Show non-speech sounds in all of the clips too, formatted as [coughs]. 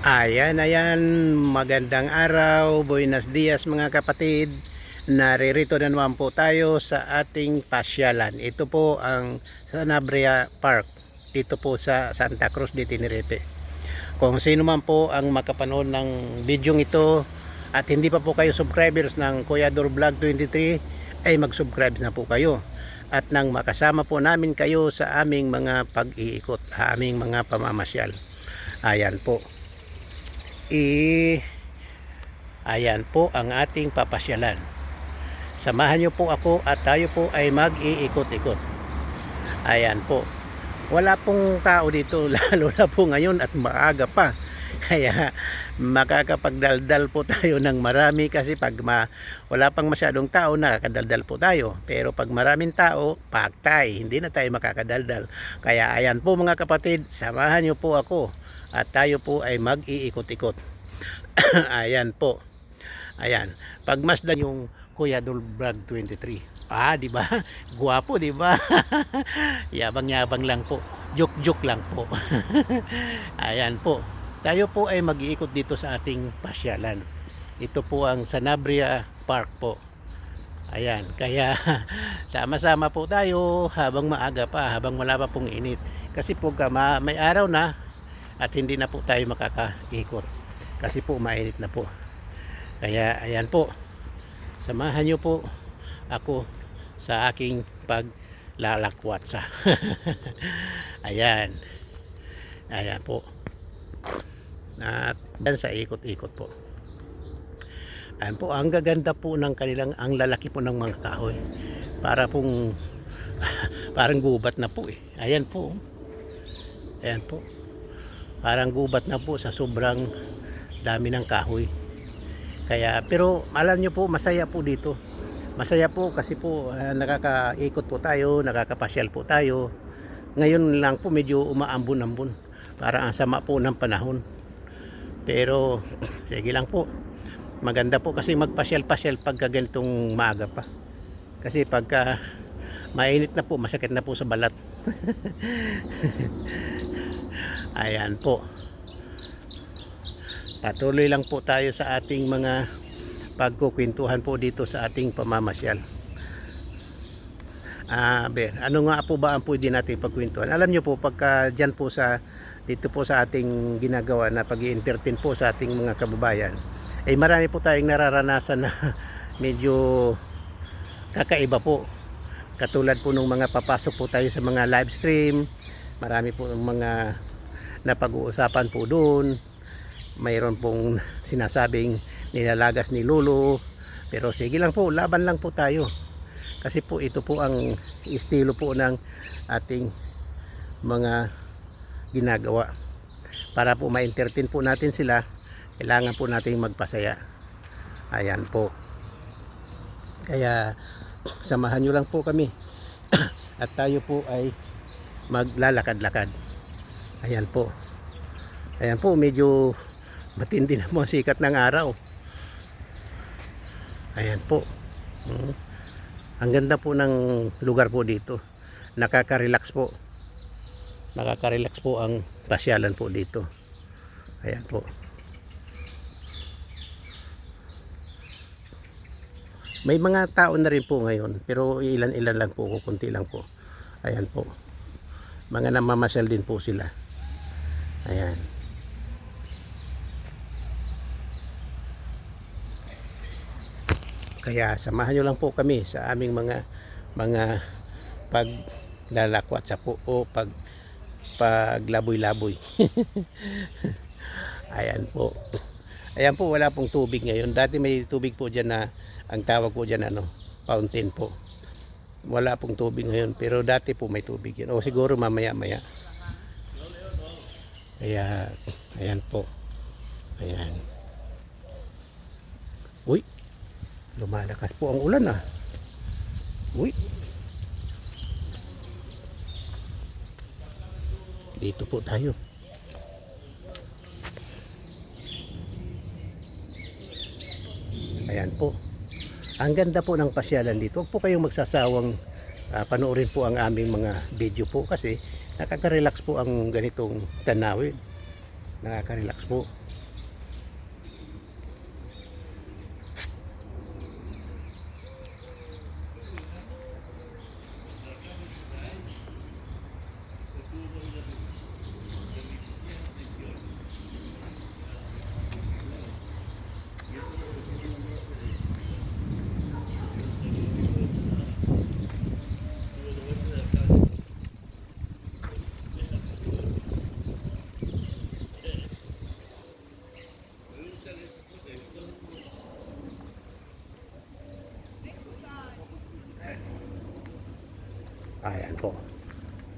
Ayan, ayan, magandang araw, buenos dias mga kapatid. Naririto na naman po tayo sa ating pasyalan. Ito po ang Sanabria Park, dito po sa Santa Cruz de Tenerife. Kung sino man po ang makapanood ng video ito at hindi pa po kayo subscribers ng Kuyador Vlog 23, ay mag-subscribe na po kayo. At nang makasama po namin kayo sa aming mga pag-iikot, aming mga pamamasyal. Ayan po i ayan po ang ating papasyalan. Samahan nyo po ako at tayo po ay mag-iikot-ikot. Ayan po. Wala pong tao dito [laughs] lalo na po ngayon at maaga pa [laughs] kaya makakapagdaldal po tayo ng marami kasi pag ma, wala pang masyadong tao nakakadaldal po tayo pero pag maraming tao paktay hindi na tayo makakadaldal kaya ayan po mga kapatid samahan nyo po ako at tayo po ay mag-iikot-ikot. [coughs] Ayan po. Ayan. Pagmasdan yung Kuya Dulbrag 23. Ah, di ba? [laughs] Guwapo, di ba? [laughs] Yabang-yabang lang po. Joke-joke lang po. Ayan po. Tayo po ay mag-iikot dito sa ating pasyalan. Ito po ang Sanabria Park po. Ayan, kaya [laughs] sama-sama po tayo habang maaga pa, habang wala pa pong init. Kasi po ma- may araw na, at hindi na po tayo makakaikot kasi po mainit na po kaya ayan po samahan nyo po ako sa aking paglalakwatsa [laughs] ayan ayan po at yan sa ikot-ikot po. Ayan po ang gaganda po ng kanilang ang lalaki po ng mga kahoy. Para pong [laughs] parang gubat na po eh. Ayan po. Ayan po. Parang gubat na po sa sobrang dami ng kahoy. Kaya pero alam nyo po masaya po dito. Masaya po kasi po uh, nakakaikot po tayo nakakapasyal po tayo. Ngayon lang po medyo umaambon-ambon para ang sama po ng panahon pero sige lang po maganda po kasi magpasyal-pasyal pagka ganitong maaga pa kasi pagka mainit na po masakit na po sa balat [laughs] Ayan po. Patuloy lang po tayo sa ating mga pagkukwentuhan po dito sa ating pamamasyal. Ah, ber, ano nga po ba ang pwede natin pagkwentuhan? Alam niyo po pagka diyan po sa dito po sa ating ginagawa na pag-entertain po sa ating mga kababayan, ay marami po tayong nararanasan na [laughs] medyo kakaiba po. Katulad po nung mga papasok po tayo sa mga live stream, marami po ng mga na pag-uusapan po doon. Mayroon pong sinasabing nilalagas ni Lolo. Pero sige lang po laban lang po tayo. Kasi po ito po ang estilo po ng ating mga ginagawa. Para po ma-entertain po natin sila kailangan po natin magpasaya. Ayan po. Kaya [clears throat] samahan nyo lang po kami. [clears throat] At tayo po ay maglalakad-lakad. Ayan po. Ayan po medyo matindi na ang sikat ng araw. Ayan po. Hmm. ang ganda po ng lugar po dito. Nakaka-relax po nakaka-relax po ang pasyalan po dito. Ayan po. May mga tao na rin po ngayon pero ilan-ilan lang po kukunti lang po. Ayan po. Mga namamasyal din po sila. Ayan. Kaya samahan nyo lang po kami sa aming mga mga paglalakwat sa po o pag paglaboy-laboy. [laughs] Ayan po. Ayan po wala pong tubig ngayon. Dati may tubig po diyan na ang tawag po diyan ano, fountain po. Wala pong tubig ngayon pero dati po may tubig yan. O siguro mamaya-maya. Kaya, ayan po. Ayan. Uy, lumalakas po ang ulan ah. Uy. Dito po tayo. Ayan po. Ang ganda po ng pasyalan dito. Huwag po kayong magsasawang ah, panoorin po ang aming mga video po kasi nakaka-relax po ang ganitong tanawin. Nakaka-relax po.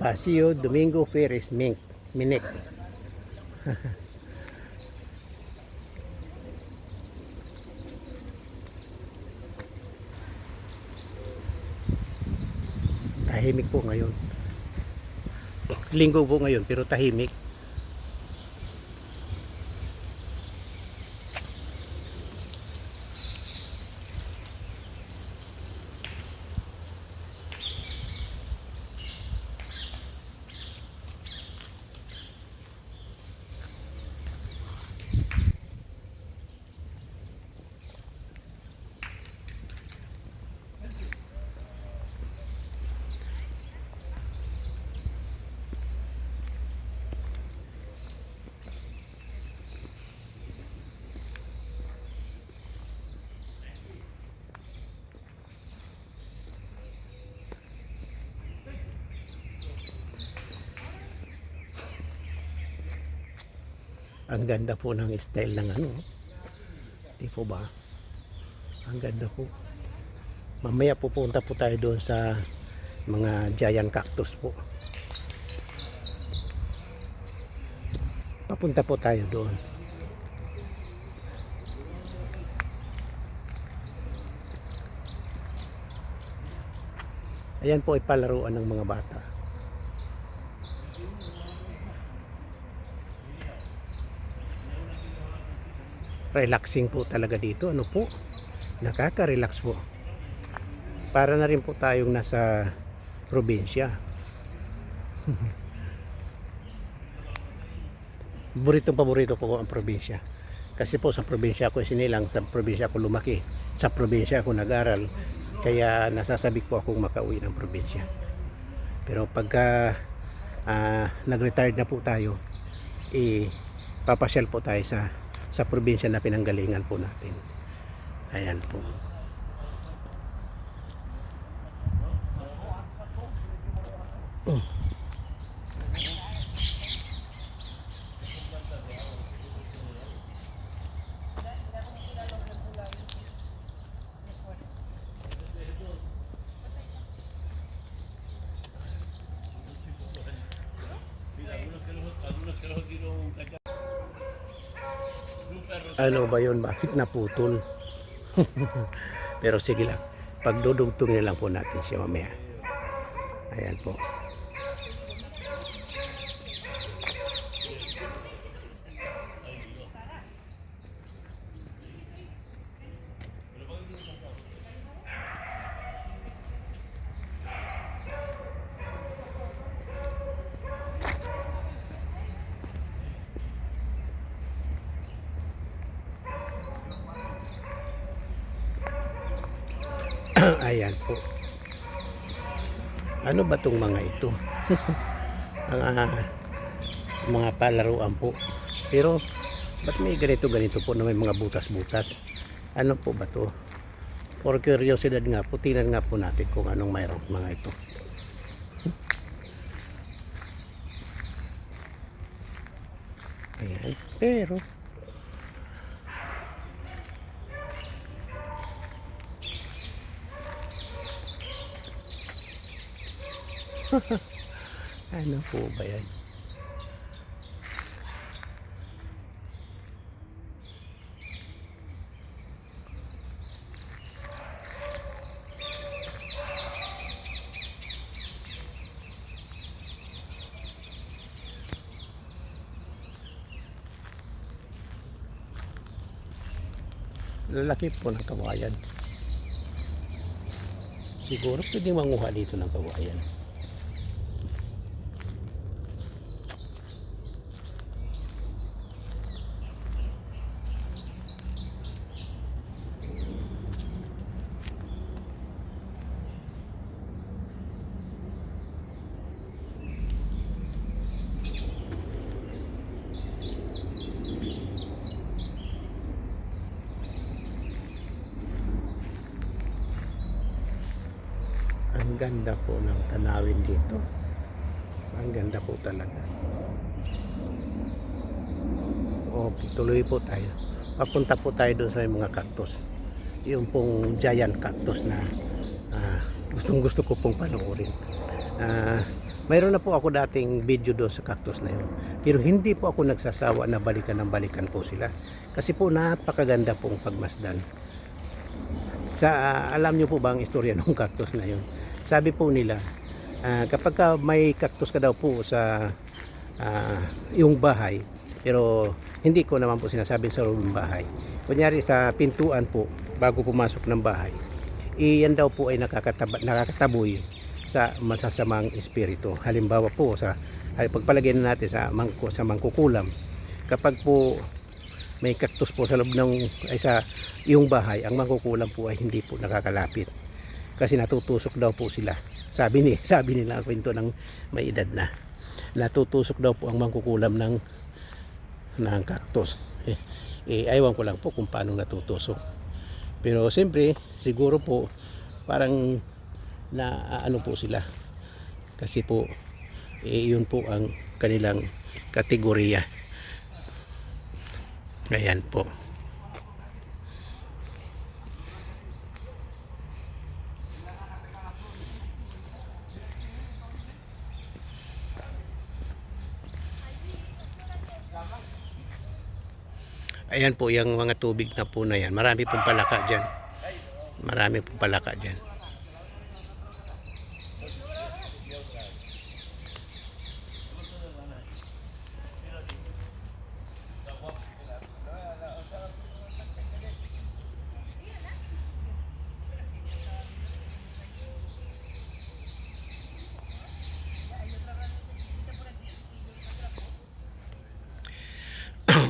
Paseo Domingo Ferris Mink. Minik. [laughs] tahimik po ngayon. Linggo po ngayon pero tahimik. Ang ganda po ng style ng ano. Di po ba? Ang ganda po. Mamaya pupunta po tayo doon sa mga giant cactus po. Papunta po tayo doon. Ayan po ay palaruan ng mga bata. Relaxing po talaga dito. Ano po? Nakaka-relax po. Para na rin po tayong nasa probinsya. [laughs] Paborito paborito ko ang probinsya. Kasi po sa probinsya ako sinilang sa probinsya ako lumaki sa probinsya ako nag-aral. Kaya nasasabi po akong makauwi ng probinsya. Pero pagka ah, nag-retired na po tayo eh papasyal po tayo sa sa probinsya na pinanggalingan po natin. Ayan po. Ano ba yun? Bakit naputol? [laughs] Pero sige lang. Pagdudugtong lang po natin siya mamaya. Ayan po. [clears throat] Ayan po. Ano ba tong mga ito? [laughs] Ah, mga palaruan po. Pero ba't may ganito ganito po na may mga butas-butas? Ano po ba to? For curiosity nga po, tingnan nga po natin kung anong mayroong mga ito. [laughs] Ayan. Pero [laughs] ano po ba yan? Lalaki po ng kawayan. Siguro pwede manguha dito ng kawayan. Ganda po ng tanawin dito. Ang ganda po talaga. Okay, tuloy po tayo. Papunta po tayo doon sa mga cactus. Yung pong giant cactus na ah, gustong gusto ko pong panoorin. Ah, mayroon na po ako dating video doon sa cactus na yun. Pero hindi po ako nagsasawa na balikan ng balikan po sila. Kasi po napakaganda pong pagmasdan. Sa ah, alam niyo po ba ang istorya [laughs] ng cactus na yun? Sabi po nila, ah, kapag ka may cactus ka daw po sa ah, yung bahay, pero hindi ko naman po sinasabing sa loob ng bahay. Kunyari sa pintuan po, bago pumasok ng bahay, iyan daw po ay nakakataba, nakakataboy sa masasamang espiritu. Halimbawa po sa ay pagpalagay na natin sa mangko sa mangkukulam. Kapag po may cactus po sa loob ng ay sa yung bahay, ang mangkukulam po ay hindi po nakakalapit. Kasi natutusok daw po sila. Sabi ni, [laughs] sabi nila ang kwento ng may edad na. Natutusok daw po ang mangkukulam ng ng cactus. Eh, eh aywan ko lang po kung paano natutusok. Pero siyempre, siguro po parang na ano po sila. Kasi po eh, yun po ang kanilang kategorya. Ayan po. Ayan po yung mga tubig na po na yan. Marami pong palaka dyan. Marami pong palaka dyan.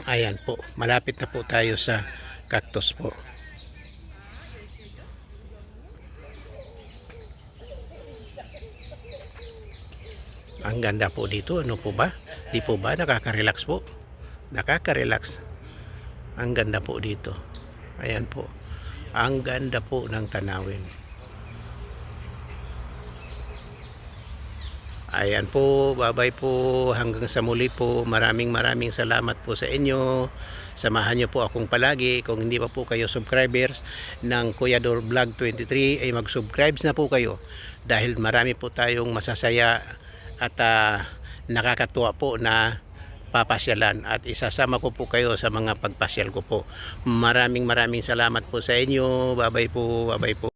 Ayan po. Malapit na po tayo sa cactus po. Ang ganda po dito. Ano po ba? Di po ba? Nakaka-relax po. Nakaka-relax. Ang ganda po dito. Ayan po. Ang ganda po ng tanawin. Ayan po, bye-bye po. Hanggang sa muli po. Maraming maraming salamat po sa inyo. Samahan niyo po akong palagi. Kung hindi pa po kayo subscribers ng Kuya Dor Vlog 23, ay mag-subscribes na po kayo. Dahil marami po tayong masasaya at ah, nakakatuwa po na papasyalan at isasama ko po kayo sa mga pagpasyal ko po. Maraming maraming salamat po sa inyo. Bye-bye po. Bye-bye po.